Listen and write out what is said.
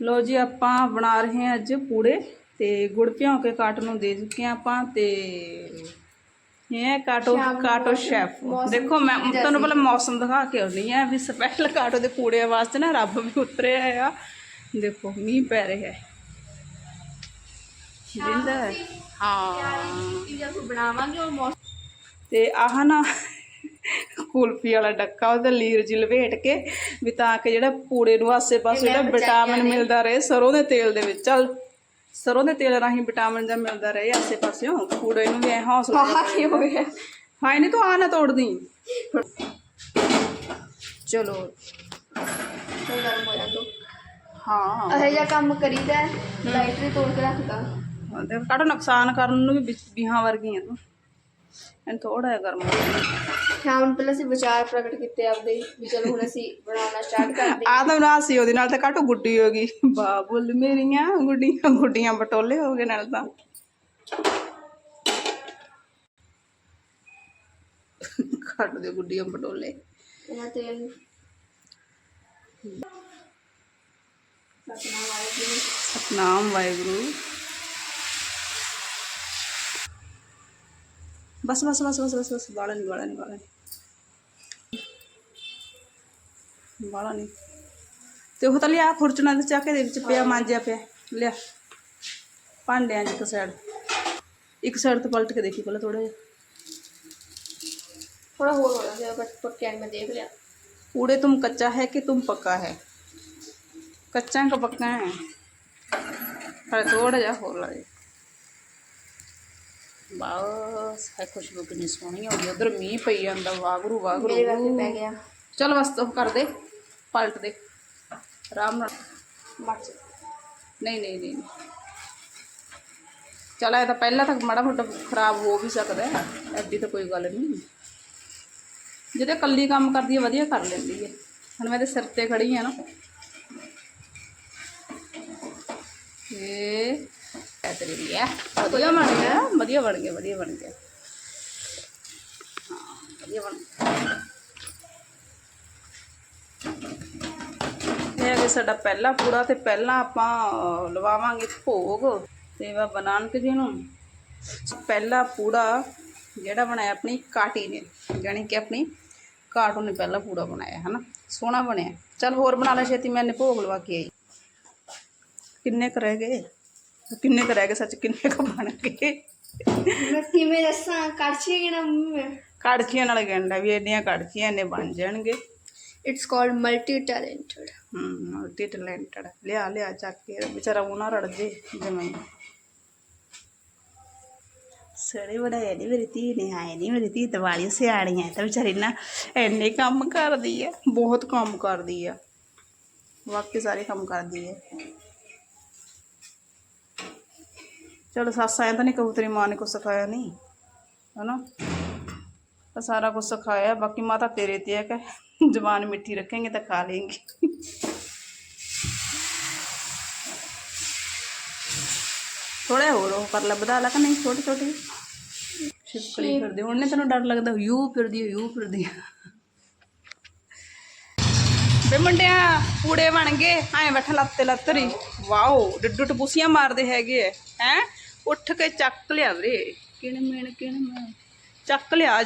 ਲੋ ਜੀ ਆਪਾਂ ਬਣਾ ਰਹੇ ਹਾਂ ਅੱਜ ਪੂੜੇ ਤੇ ਗੁੜ ਭਿਉਂ ਕੇ ਕਾਟੋ ਨੂੰ ਦੇ ਚੁੱਕੇ ਹਾਂ ਆਪਾਂ ਤੇ ਇਹ ਕਾਟੋ ਕਾਟੋ ਸ਼ੈਫ। ਦੇਖੋ ਮੈਂ ਤੁਹਾਨੂੰ ਪਹਿਲਾਂ ਮੌਸਮ ਦਿਖਾ ਕੇ ਆਉਣੀ ਆ ਵੀ ਸਪੈਸ਼ਲ ਕਾਟੋ ਦੇ ਪੂੜੇ ਵਾਸਤੇ ਨਾ ਰੱਬ ਵੀ ਉਤਰਿਆ ਆ ਦੇਖੋ ਮੀਂਹ ਪੈ ਰਿਹਾ ਹੈ। ਜਿੰਦਾ ਹਾਂ। ਇਹ ਜਦੋਂ ਬਣਾਵਾਂਗੇ ਉਹ ਤੇ ਆਹ ਨਾ ਕੁਲਫੀ ਵਾਲਾ ਡੱਕਾ ਉਹਦਾ ਲੀਰ ਜੀ ਲਵੇਟ ਕੇ ਵੀ ਤਾਂ ਕਿ ਜਿਹੜਾ ਪੂੜੇ ਨੂੰ ਆਸੇ ਪਾਸੇ ਜਿਹੜਾ ਵਿਟਾਮਿਨ ਮਿਲਦਾ ਰਹੇ ਸਰੋਂ ਦੇ ਤੇਲ ਦੇ ਵਿੱਚ। ਚੱਲ ਸਰੋਂ ਦੇ ਤੇਲ ਰਾਹੀਂ ਵਿਟਾਮਿਨ ਜਾਂ ਮਿਲਦਾ ਰਹੇ ਆਸੇ ਪਾਸਿਓਂ ਪੂੜੇ ਨੂੰ ਵੀ ਐ ਹੌਸਲਾ ਆਹ ਕੀ ਹੋ ਗਿਆ। ਹਾਏ ਨਹੀਂ ਤੂੰ ਆ ਨਾ ਤੋੜਦੀ। ਚਲੋ। ਹੋ ਹਾਂ। ਇਹ ਜਿਹਾ ਕੰਮ ਕਰੀਦਾ ਲਾਈਟਰੀ ਤੋੜ ਕੇ ਰੱਖਦਾ। ਕਾਟੋ ਨੁਕਸਾਨ ਕਰਨ ਨੂੰ ਵੀ ਬੀਹਾਂ ਵਰਗੀਆਂ ਤੂੰ। ਐਨ ਥੋੜਾ ਜਿਹਾ ਗਰਮ ਹੋ ਗਿਆ ਸ਼ਾਮ ਨੂੰ ਪਹਿਲਾਂ ਅਸੀਂ ਵਿਚਾਰ ਪ੍ਰਗਟ ਕੀਤੇ ਆਪਦੇ ਵੀ ਚਲੋ ਹੁਣ ਅਸੀਂ ਬਣਾਉਣਾ ਸਟਾਰਟ ਕਰਦੇ ਆ ਤਾਂ ਨਾ ਸੀ ਉਹਦੇ ਨਾਲ ਤਾਂ ਕਾਟੋ ਗੁੱਡੀ ਹੋ ਗਈ। ਬਾਬੁਲ ਮੇਰੀਆਂ ਗੁੱਡੀਆਂ ਗੁੱਡੀਆਂ ਬਟੋਲੇ ਹੋ ਗਏ ਨਾਲ ਤਾਂ। ਕੱਟ ਦੇ ਗੁੱਡੀਆਂ ਬਟੋਲੇ। ਇਹਨਾਂ ਤੇਲ ਸਤਨਾਮ ਵਾਹਿਗੁਰੂ। ਸਤਨਾਮ ਵਾਹਿਗੁਰੂ। बस बस बस बस बस बस बाड़ा नहीं बाड़ा नहीं बाड़ा नहीं। बाड़ा नहीं। तो हो तो लिया फॉर्चुनर तो चाके पिया मांझिया पे लिया भांडे हैं एक साइड। एक साइड तो पलट के देखी पहले थोड़ा थोड़ा हो रहा है पक के में देख लिया। पूरे तुम कच्चा है कि तुम पक्का है? कच्चा का पक्का है? थोड़ा जा हो रहा है ਬਸ ਹੈ ਖੁਸ਼ਬੂ ਕਿੰਨੀ ਸੋਹਣੀ ਹੋ ਗਈ। ਉਧਰ ਮੀਂਹ ਪਈ ਜਾਂਦਾ ਵਾਗਰੂ ਵਾਗਰੂ। ਮੇਰੇ ਵਾਸਤੇ ਪੈ ਗਿਆ। ਚਲ ਬਸ ਤੂੰ ਕਰ ਦੇ ਪਲਟ ਦੇ। ਆਰਾਮ ਨਾਲ। ਮਰਚ ਨਹੀਂ ਨਹੀਂ ਨਹੀਂ ਚਲ ਇਹ ਤਾਂ ਪਹਿਲਾਂ ਤੱਕ ਮਾੜਾ ਮੋਟਾ ਖਰਾਬ ਹੋ ਵੀ ਸਕਦਾ ਐਡੀ ਤਾਂ ਕੋਈ ਗੱਲ ਨਹੀਂ। ਜਿਹਦੇ ਕੱਲੀ ਕੰਮ ਕਰਦੀ ਹੈ ਵਧੀਆ ਕਰ ਲੈਂਦੀ ਹੈ। ਹੁਣ ਮੈਂ ਤੇ ਸਿਰ ਤੇ ਖੜੀ ਆ ਨਾ। ਇਹ ਤੇਰੀ ਵੀ ਆ ਵਧੀਆ ਬਣ ਗਿਆ ਵਧੀਆ ਬਣ ਗਿਆ ਵਧੀਆ ਬਣ ਗਿਆ ਹਾਂ ਵਧੀਆ ਬਣ ਗਿਆ ਇਹ ਹੈ ਸਾਡਾ ਪਹਿਲਾ ਪੂੜਾ ਤੇ ਪਹਿਲਾਂ ਆਪਾਂ ਅਹ, ਲਵਾਵਾਂਗੇ ਭੋਗ ਸੇਵਾ ਬਨਾਨਕ ਜੀ ਨੂੰ ਪਹਿਲਾ ਪੂੜਾ ਜਿਹੜਾ ਬਣਾਇਆ ਆਪਣੀ ਕਾਟੀ ਨੇ ਜਾਣੀ ਕਿ ਆਪਣੀ ਕਾਟੂ ਨੇ ਪਹਿਲਾ ਪੂੜਾ ਬਣਾਇਆ ਹਨਾ ਸੋਹਣਾ ਬਣਿਆ ਚਲ ਹੋਰ ਬਣਾ ਲੈ ਛੇਤੀ ਮੈਨੇ ਭੋਗ ਲਵਾ ਕੇ ਆਈ ਕਿੰਨੇ ਕੁ ਰਹਿ ਗਏ ਕਿੰਨੇ ਕੁ ਰਹਿ ਗਏ ਸੱਚ ਕਿੰਨੇ ਕੁ ਬਣ ਗਏ मैं कि में दसा कड़छी की ना मुंह में ਕੜਛੀਆਂ ਨਾਲ ਗੰਡਾ ਵੀ ਇੰਨੀਆਂ ਕੜਛੀਆਂ ਇੰਨੇ ਬਣ ਜਾਣਗੇ इट्स कॉल्ड मल्टी टैलेंटेड ਹੂੰ ਮਲਟੀ ਟੈਲੈਂਟਡ ਲਿਆ ਲਿਆ ਚੱਕ ਕੇ ਵਿਚਾਰਾ ਉਹ ਨਾ ਰੜ ਜੇ ਜਿਵੇਂ ਸੜੇ ਬੜਾ ਹੈ ਨਹੀਂ ਮੇਰੀ ਧੀ ਨੇ ਆਏ ਨਹੀਂ ਮੇਰੀ ਧੀ ਦਿਵਾਲੀ ਸਿਆਣੀ ਹੈ ਤਾਂ ਵਿਚਾਰੀ ਨਾ ਇੰਨੇ ਕੰਮ ਕਰਦੀ ਹੈ ਬਹੁਤ ਕੰਮ ਕਰਦੀ ਆ ਵਾਕਈ ਸਾਰੇ ਕੰਮ ਕਰਦੀ ਹੈ ਚਲੋ ਸੱਸ ਆਇਆ ਤਾਂ ਨਹੀਂ ਕਹੂ ਤੇਰੀ ਮਾਂ ਨੇ ਕੁਛ ਸਿਖਾਇਆ ਨਹੀਂ ਹਨਾ? ਤਾਂ ਸਾਰਾ ਕੁਝ ਸਿਖਾਇਆ ਬਾਕੀ ਮਾਤਾ ਤੇਰੇ ਤੇ ਹੈ ਕਿ ਜ਼ਬਾਨ ਮਿੱਠੀ ਰੱਖेंगे ਤਾਂ ਖਾ ਲੇਂਗੇ। ਥੋੜਾ ਹੋਰ ਉਹ ਕਰ ਲੈ ਵਧਾ ਲਾ ਕਿ ਨਹੀਂ ਛੋਟੇ ਛੋਟੇ? ਛਿਪਕਲੀ ਫਿਰਦੀ ਹੁਣ ਨੇ ਤੈਨੂੰ ਡਰ ਲੱਗਦਾ ਯੂ ਫਿਰਦੀ ਯੂ ਫਿਰਦੀ। ਬੇ ਮੁੰਡਿਆ ਪੂੜੇ ਬਣ ਗਏ ਐਂ ਬੈਠਾ ਲੱਤੇ ਲੱਤਰੀ ਵਾਓ ਡੱਡੂ ਟਪੂਸੀਆਂ ਮਾਰਦੇ ਹੈਗੇ ਐ ਹੈ? ਉੱਠ ਕੇ ਚੱਕ ਲਿਆ ਵੀਰੇ। ਕਿਣ ਮੇਣ ਕਿਣ ਮੇਣ ਚੱਕ ਲਿਆ।